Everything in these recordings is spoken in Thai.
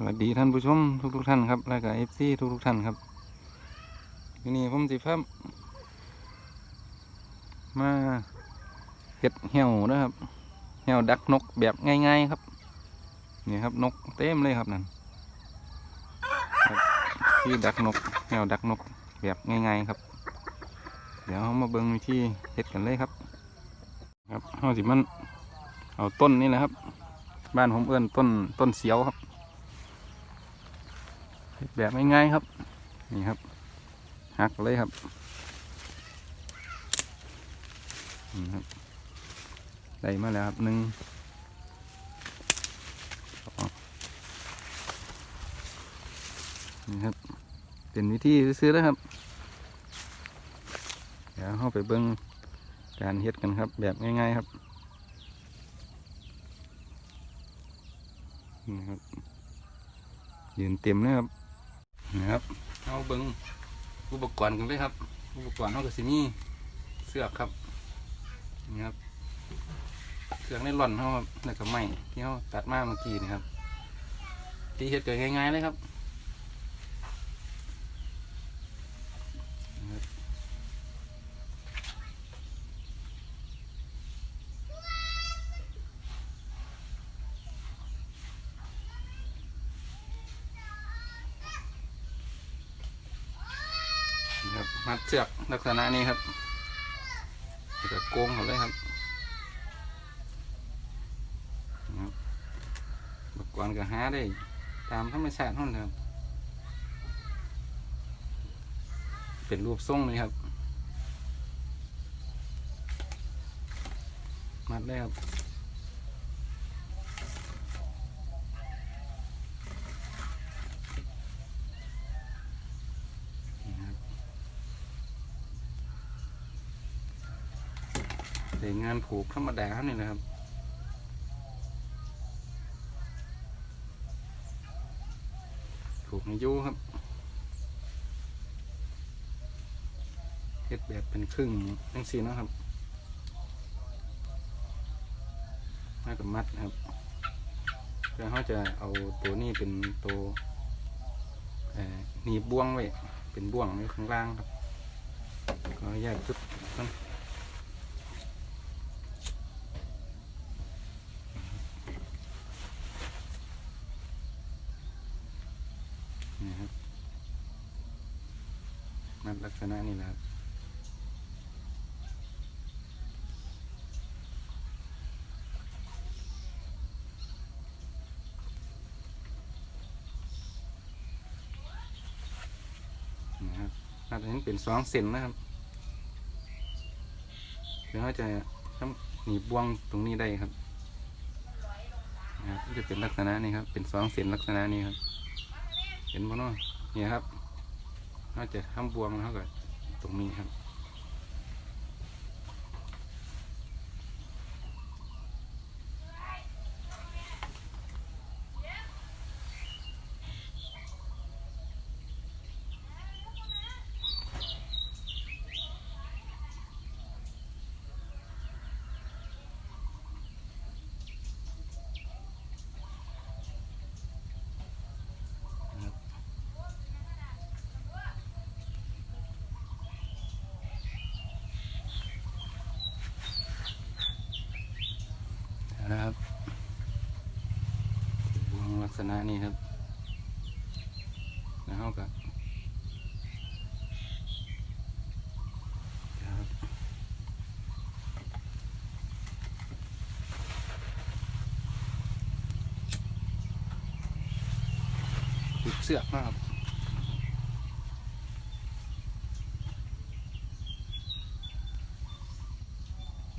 สวัสดีท่านผู้ชมทุกทุกๆท่านครับแล้วก็เอฟซีทุกทุกๆท่านครับทีนี้ผมสิพามาเห็ดเหี่ยวนะครับเหี่ยวดักนกแบบง่ายๆครับนี่ครับนกเต็มเลยครับนั่นที่ดักนกเหี่ยวดักนกแบบง่ายๆครับ เดี๋ยวเรามาเบิ่งวิธีเห็ดกันเลยครับ ครับเราสิมันเอาต้นนี่แหละครับ บ้านผมเอื้อนต้นต้นเสียวครับ แบบง่ายๆครับ นี่ครับ หักเลยครับนี่ครับได้มาแล้วครับหนึ่งสองนี่ครับ เป็นวิธีซื้อแล้วครับ เดี๋ยวเข้าไปเบิ้งการเฮ็ดกันครับ แบบง่ายๆครับนี่ครับยืนเต็มเลยครับ นะครับเอาเบิ้งอุปกรณ์กันเลยครับ อุปกรณ์เขาก็สิมีเสือกครับนี่ครับเสือกในหล่อนเขาแล้วก็ไม้ที่เขาตัดมาเมื่อกี้นี่ครับที่เห็ดเกิดง่ายๆเลยครับนี่ ครับมัดเสือกลักษณะนี้ครับแล้วก็โกงเขาเลยครับครับอุปกรณ์ก็หาได้ ตามธรรมชาติท่านั้นครับ เป็นรูปทรงเลยครับ มัดได้ครับ นี่ครับ เด็งานผูกธรรมดานี่แหละครับผูกในยูครับเฮ็ดแบบเป็นครึ่งทั้งสี่นะครับแล้วก็มัดครับเพื่อเขาจะเอาตัวนี้เป็นตัวหนีบบ่วงไว้เป็นบ่วงไว้ข้างล่างครับก็แยกจุดกันนี่ครับ มัดลักษณะนี้แหละครับนะครับอาจะเห็นเป็นสองเซนนะครับเดี๋ยวเขาจะทำหนีบบ่วงตรงนี้ได้ครับนะครับก็จะเป็นลักษณะนี้ครับ เป็นสองเซนลักษณะนี้ครับ เห็นบ่เนาะเนี่ยครับ เขาจะทำบ่วงเขาก็ตรงนี้ครับบวง ลักษณะนี้ครับแล้วเขาก็ติดเสือกนะครับ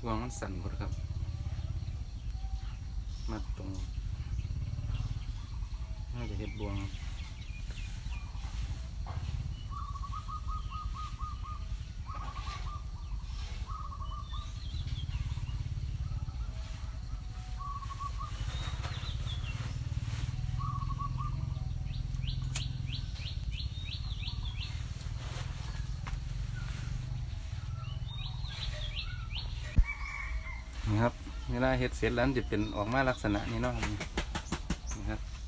บวงมันสั่นหมดครับ มาตรง น่าจะเห็ดบวงครับนี่ครับเวลาเห็ดเสร็จแล้วจะเป็นออกมาลักษณะนี้เนาะนี่ครับ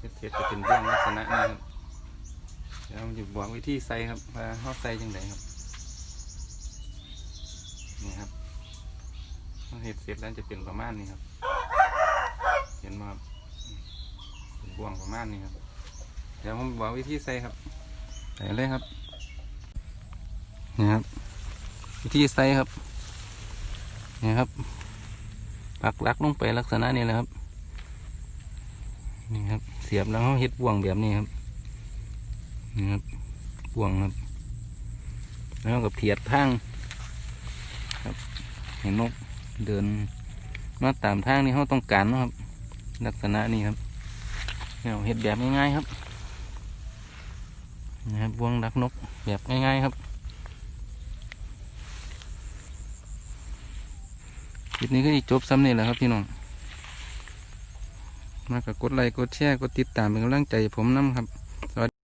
เห็ดเฮ็ดจะเป็นบ่วงลักษณะนี้ครับเดี๋ยวผมจะบอกวิธีใส่ครับว่าเขาใส่จังไดครับนี่ครับเขาเฮ็ดเสร็จแล้วจะเป็นประมาณนี้ครับ เห็นไหมครับเป็นบ่วงประมาณนี้ครับ เดี๋ยวผมบอกวิธีใส่ครับใส่เลยครับนี่ครับ วิธีใส่ครับนี่ครับปักลักลงไปลักษณะนี้แหละครับ นี่ครับ สียบแล้วเขาเฮ็ดบ่วงแบบนี้ครับนี่ครับบ่วงครับ แล้วก็เพียดทางครับเห็นนกเดินมาตามทางที่เขาต้องการนะครับ ลักษณะนี้ครับเราเฮ็ดแบบง่ายๆครับนี่ครับบ่วงดักนกแบบง่ายๆครับคลิปนี้ก็จบซ้ำนี่แหละครับพี่น้อง มากับกดไลค์กดแชร์กดติดตามเป็นกำลังใจผมน้ำครับ